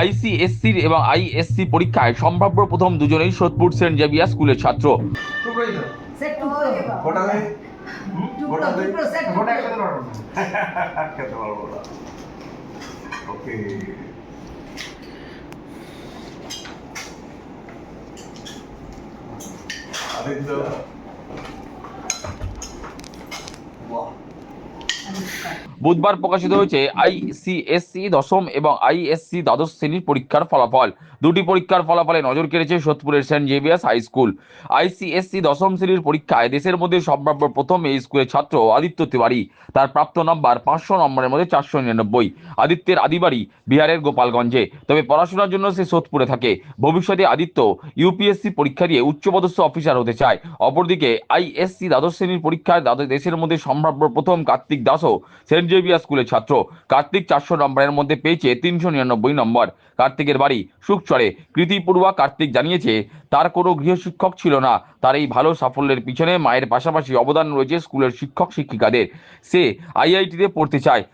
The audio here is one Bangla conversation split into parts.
আইসিএসসির এবং আইএসসি পরীক্ষায় সম্ভাব্য প্রথম দুজনেই সোদপুর সেন্ট জেভিয়ার স্কুলের ছাত্র। বাহ বুধবার প্রকাশিত হয়েছে আইসিএসসি দশম এবং আইএসসি দ্বাদশ শ্রেণির পরীক্ষার ফলাফল। দুটি পরীক্ষার ফলাফলে নজর কেড়েছে সোদপুরের Saint Xavier's high school. ICSE দশম শ্রেণির পরীক্ষায় দেশের মধ্যে সম্ভাব্য প্রথম এই স্কুলের ছাত্র আদিত্য তিওয়ারি। তার প্রাপ্ত নম্বর পাঁচশো নম্বরের মধ্যে চারশো নিরানব্বই। আদিত্যের আদিবাড়ি বিহারের গোপালগঞ্জে। তবে পড়াশোনার জন্য সে সোদপুরে থাকে। ভবিষ্যতে আদিত্য ইউপিএসসি পরীক্ষা দিয়ে উচ্চপদস্থ অফিসার হতে চায়। অপরদিকে আইএসসি দ্বাদশ শ্রেণির পরীক্ষায় দেশের মধ্যে সম্ভাব্য প্রথম কার্তিক দাসও সেন্ট জেভিয়ার স্কুলের ছাত্র। কার্তিক চারশো নম্বরের মধ্যে পেয়েছে তিনশো নিরানব্বই নম্বর। কার্তিকের বাড়ি সুকচরে কৃতিপূর্বা কার্তিক জানিয়েছে, তার কোনো গৃহশিক্ষক ছিল না। তার এই ভালো সাফল্যের পিছনে মায়ের পাশাপাশি অবদান রয়েছে স্কুলের শিক্ষক, শিক্ষিকাদের। সে আইআইটিতে পড়তে চায়।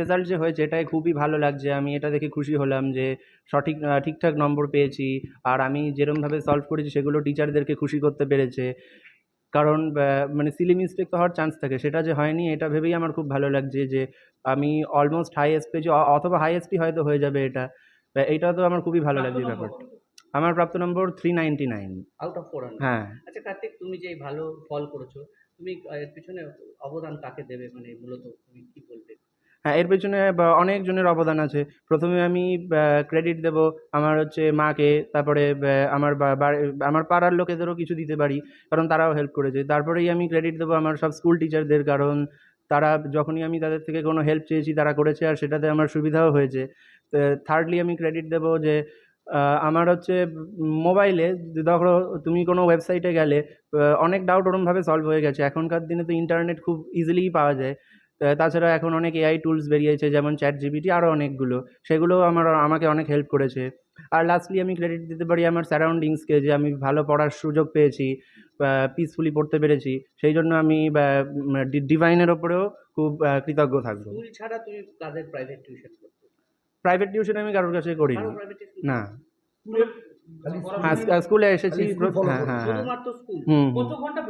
রেজাল্ট যে হয়েছে, এটাই খুবই ভালো লাগছে। আমি এটা দেখে খুশি হলাম যে সঠিক ঠিকঠাক নম্বর পেয়েছি। আর আমি যেরমভাবে সলভ করেছি, সেগুলো টিচারদেরকে খুশি করতে পেরেছে। কারণ মানে সিলি মিস্টেক তো হওয়ার চান্স থাকে। সেটা যে হয়নি এটা ভেবেই আমার খুব ভালো লাগছে যে আমি অলমোস্ট হাইয়েস্ট পেয়েছি যে অথবা হাইয়েস্টই হয়তো হয়ে যাবে এটা। এটা তো আমার খুবই ভালো লাগছে ব্যাপারটা। আমার প্রাপ্ত number three ninety nine out of four হ্যাঁ। আচ্ছা কার্তিক তুমি যে ভালো ফল করেছ তুমি এর পিছনে অবদান কাকে দেবে? মানে মূলত তুমি কি বলবে? এর পেছনে অনেকজনের অবদান আছে। প্রথমে আমি ক্রেডিট দেব আমার হচ্ছে মাকে, তারপরে আমার আমার পাড়ার লোকেদেরও কিছু দিতে পারি, কারণ তারাও হেল্প করেছে। তারপরেই আমি ক্রেডিট দেবো আমার সব স্কুল টিচারদের কারণ তারা, যখনই আমি তাদের থেকে কোনো হেল্প চেয়েছি, তারা করেছে আর সেটাতে আমার সুবিধাও হয়েছে। থার্ডলি আমি ক্রেডিট দেবো যে আমার হচ্ছে মোবাইলে ধরো তুমি কোনো ওয়েবসাইটে গেলে অনেক ডাউট ওরমভাবে সলভ হয়ে গেছে। এখনকার দিনে তো ইন্টারনেট খুব ইজিলিই পাওয়া যায়। তাছাড়া এখন অনেক এআই টুলস বেরিয়েছে যেমন চ্যাট জিবিটি আরও অনেকগুলো। সেগুলো আমার আমাকে অনেক হেল্প করেছে। আর লাস্টলি আমি ক্রেডিট দিতে পারি আমার সারাউন্ডিংসকে যে আমি ভালো পড়ার সুযোগ পেয়েছি পিসফুলি পড়তে পেরেছি। সেই জন্য আমি ডিভাইনের ওপরেও খুব কৃতজ্ঞ থাকব। স্কুল ছাড়া তুমি কাদের প্রাইভেট টিউশন প্রাইভেট টিউশন আমি কারোর কাছে করিনি কারও না। হ্যাঁ স্কুলে এসেছি হ্যাঁ হ্যাঁ হ্যাঁ। হুম। ঘণ্টা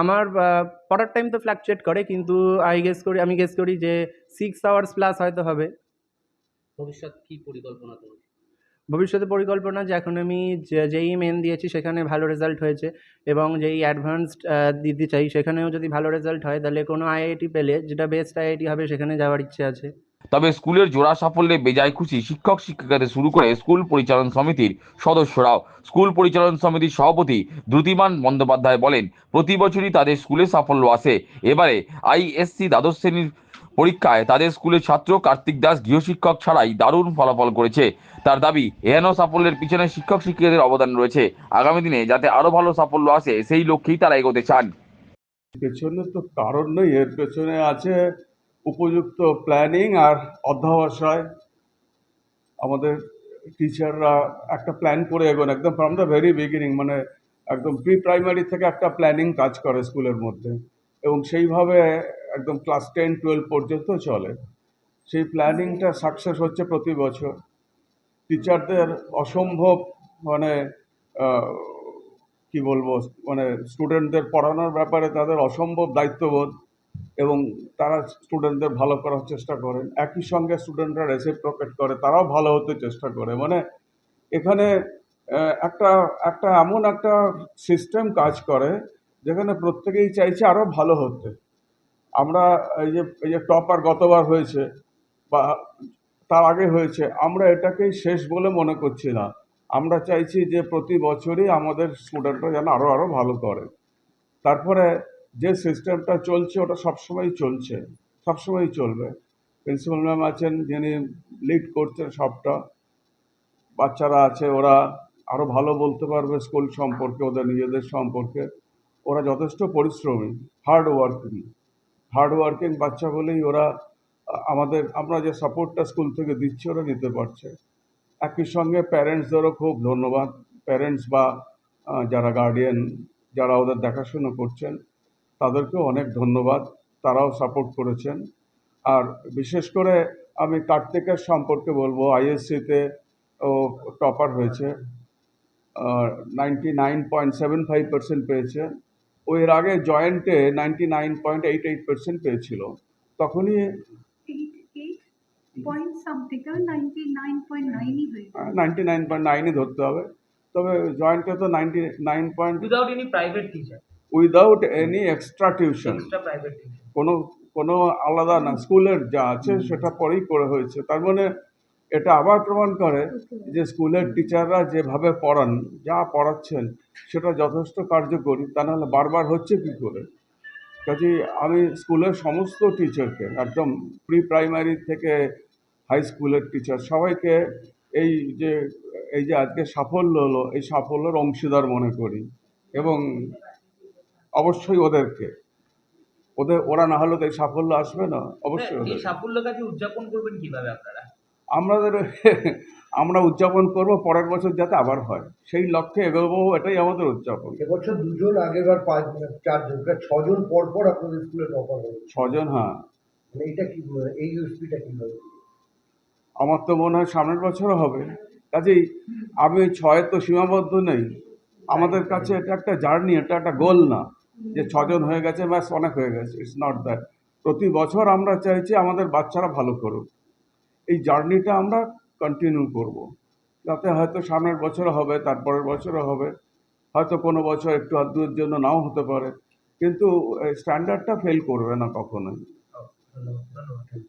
আমার পড়ার টাইম তো ফ্ল্যাকচুয়েট করে কিন্তু আই গেস করি আমি গেস করি যে সিক্স আওয়ার্স প্লাস হয়তো হবে। ভবিষ্যৎ কি পরিকল্পনা তোমার? ভবিষ্যতে পরিকল্পনা যে এখন আমি যে- যেই মেন দিয়েছি সেখানে ভালো রেজাল্ট হয়েছে এবং যেই অ্যাডভান্সড দিতে চাই সেখানেও যদি ভালো রেজাল্ট হয় তাহলে কোনো আইআইটি পেলে যেটা বেস্ট আইআইটি হবে সেখানে যাওয়ার ইচ্ছে আছে। তবে স্কুলের জোড়া সাফল্যে বেজায় খুশি শিক্ষক শিক্ষিকাদের শুরু করে স্কুল পরিচালন সমিতির সদস্যরাও। স্কুল পরিচালন সমিতির সভাপতি দ্রুতিমান বন্দ্যোপাধ্যায় বলেন, প্রতি বছরই তাদের স্কুলে সাফল্য আসে। এবারে আইএসসি দ্বাদশ শ্রেণির পরীক্ষায় তাদের স্কুলের ছাত্র কার্তিক দাস গৃহশিক্ষক ছাড়াই দারুণ ফলাফল করেছে। তার দাবি, এহেন সাফল্যের পিছনে শিক্ষক শিক্ষিকাদের অবদান রয়েছে। আগামী দিনে যাতে আরও ভালো সাফল্য আসে, সেই লক্ষ্যেই তারা এগোতে চান। পেছনে তো কারণ নেই, এর পেছনে আছে উপযুক্ত প্ল্যানিং আর অধ্যবসায় আমাদের টিচাররা একটা প্ল্যান করে এগোন, একদম ফ্রম দ্য ভেরি বিগিনিং মানে একদম প্রি প্রাইমারি থেকে একটা প্ল্যানিং কাজ করে স্কুলের মধ্যে। এবং সেইভাবে একদম ক্লাস টেন টুয়েলভ পর্যন্ত চলে। সেই প্ল্যানিংটা সাকসেস হচ্ছে প্রতি বছর। টিচারদের অসম্ভব মানে কি বলব মানে স্টুডেন্টদের পড়ানোর ব্যাপারে তাদের অসম্ভব দায়িত্ববোধ। এবং তারা স্টুডেন্টদের ভালো করার চেষ্টা করেন। একই সঙ্গে স্টুডেন্টরা রেসিপ্রোকেট করে, তারাও ভালো হতে চেষ্টা করে। মানে এখানে একটা একটা এমন একটা সিস্টেম কাজ করে, যেখানে প্রত্যেকেই চাইছে আরও ভালো হতে। আমরা এই যে এই যে টপার গতবার হয়েছে বা তার আগে হয়েছে, আমরা এটাকেই শেষ বলে মনে করছি না। আমরা চাইছি যে প্রতি বছরই আমাদের স্টুডেন্টরা যেন আরও আরও ভালো করে। তারপরে যে সিস্টেমটা চলছে, ওটা সবসময় চলছে, সবসময়ই চলবে। প্রিন্সিপাল ম্যাম আছেন, যিনি লিড করছেন সবটা। বাচ্চারা আছে, ওরা আরও ভালো বলতে পারবে স্কুল সম্পর্কে, ওদের নিজেদের সম্পর্কে। ওরা যথেষ্ট পরিশ্রমী হার্ড ওয়ার্কিং হার্ড ওয়ার্কিং বাচ্চা বলেই ওরা, আমাদের, আমরা যে সাপোর্টটা স্কুল থেকে দিচ্ছি, ওরা নিতে পারছে। একই সঙ্গে প্যারেন্টসদেরও খুব ধন্যবাদ। প্যারেন্টস বা যারা গার্ডিয়ান যারা ওদের দেখাশুনো করছেন তাদেরকেও অনেক ধন্যবাদ তারাও সাপোর্ট করেছেন। আর বিশেষ করে আমি কার্তিকের সম্পর্কে বলব আইএসসিতে ও টপার হয়েছে। Ninety nine point seven five percent পেয়েছে। ও এর আগে জয়েন্টে ninety nine point eight eight percent পেয়েছিল। তখনই নাইনটি নাইন পয়েন্ট নাইনই ধরতে হবে। তবে জয়েন্টে তো ninety nine point without any private teacher without any extra tuition কোনো কোনো আলাদা না স্কুলের যা আছে সেটা পরেই করে হয়েছে। তার মানে এটা আবার প্রমাণ করে যে স্কুলের টিচাররা যেভাবে পড়ান যা পড়াচ্ছেন সেটা যথেষ্ট কার্যকরী তা নাহলে বারবার হচ্ছে কী করে? কাজে আমি স্কুলের সমস্ত টিচারকে একদম প্রি প্রাইমারি থেকে হাই স্কুলের টিচার সবাইকে এই যে এই যে আজকে সাফল্য হলো এই সাফল্যের অংশীদার মনে করি। এবং অবশ্যই ওদেরকে। ওদের ওরা না হলে তো এই সাফল্য আসবে না। অবশ্যই এই ওদের সাফল্যটাকে উদযাপন করবেন কীভাবে আপনারা? আমাদের আমরা উদযাপন করব পরের বছর যাতে আবার হয়। সেই লক্ষ্যে এগোবো এটাই আমাদের উদযাপন। এবছর দুজন আগের বার পাঁচ চারজন প্রায় ছজন পর পর আপনাদের স্কুলে টপার ছজন হ্যাঁ। মানে এটা কি এই ইউএসপিটা কি হবে আমার তো মনে হয় সামনের বছরও হবে। কাজেই আমি ছয়ের তো সীমাবদ্ধ নেই। আমাদের কাছে এটা একটা জার্নি এটা একটা গোল না। যে ছজন হয়ে গেছে, ব্যাস অনেক হয়ে গেছে। ইটস নট দ্যাট প্রতি বছর আমরা চাইছি আমাদের বাচ্চারা ভালো করুক। এই জার্নিটা আমরা কন্টিনিউ করব। যাতে হয়তো সামনের বছরও হবে, তারপরের বছরও হবে। হয়তো কোনো বছর একটু আধুর জন্য নাও হতে পারে। কিন্তু স্ট্যান্ডার্ডটা ফেল করবে না কখনোই। ধন্যবাদ।